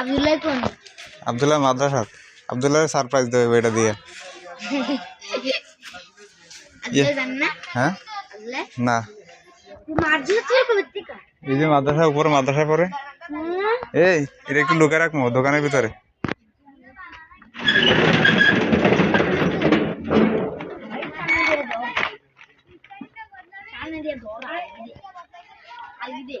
আব্দুল্লাহ কোন? আবদুল্লাহ মাদ্রাসা। আবদুল্লাহ সারপ্রাইজ দেবে এটা দিয়ে। হ্যাঁ? না। এই যে মাদ্রাসা উপরে মাদ্রাসা পরে? এই এটা একটু লুকে রাখব দোকানের ভিতরে। দিয়ে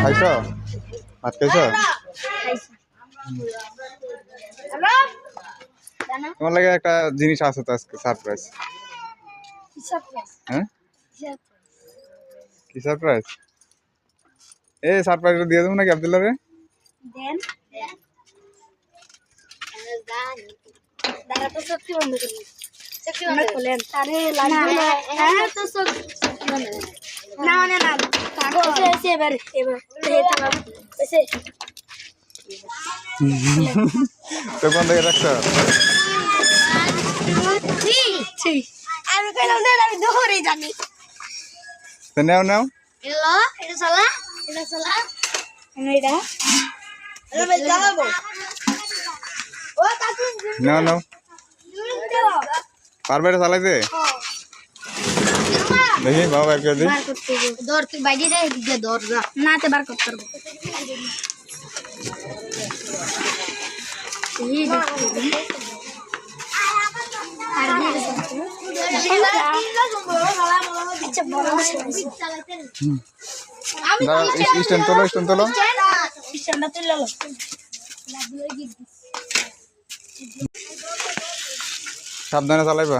খাইছ? ভাত খাইছ? হ্যালো? তোমার লাগে একটা জিনিস আছে তো আজকে সারপ্রাইজ হ্যাঁ? কি সারপ্রাইজ এই সারপ্রাইজটা দিয়ে দেবো নাকি আবদুল্লাহ রে সত্যি বন্ধ করুন সত্যি বন্ধ করলেন লাগবে না। হ্যাঁ তো সত্যি বন্ধ না মানে না কাগজ এসে এবার এবার তো কোন থেকে রাখছো? আমি কইলাম না আমি দৌড়ে জানি তো নেও নেও। এলো এটা সালা এটা সালা এটা। এটা বেশ চালাবো ও কাকু। নেও নেও। পারবে এটা চালাইতে? দেখি বাবা বের করে দিই বার করতে দৌড় তুই বাইরে দে দিকে দৌড় না না তে বার করতে পারবো এই দেখো আর আচ্ছা বড় দাঁড়াও স্ট্যান্ড তোলো স্ট্যান্ড তোলো স্ট্যান্ডটা তুলে লো সাবধানে চালাইবা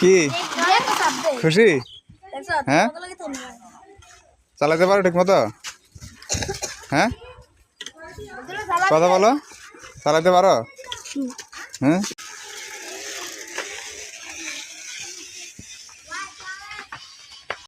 কি? খুশি? হ্যাঁ? চালাতে পারো ঠিক মতো? হ্যাঁ? কথা বলো। চালাতে পারো? হ্যাঁ?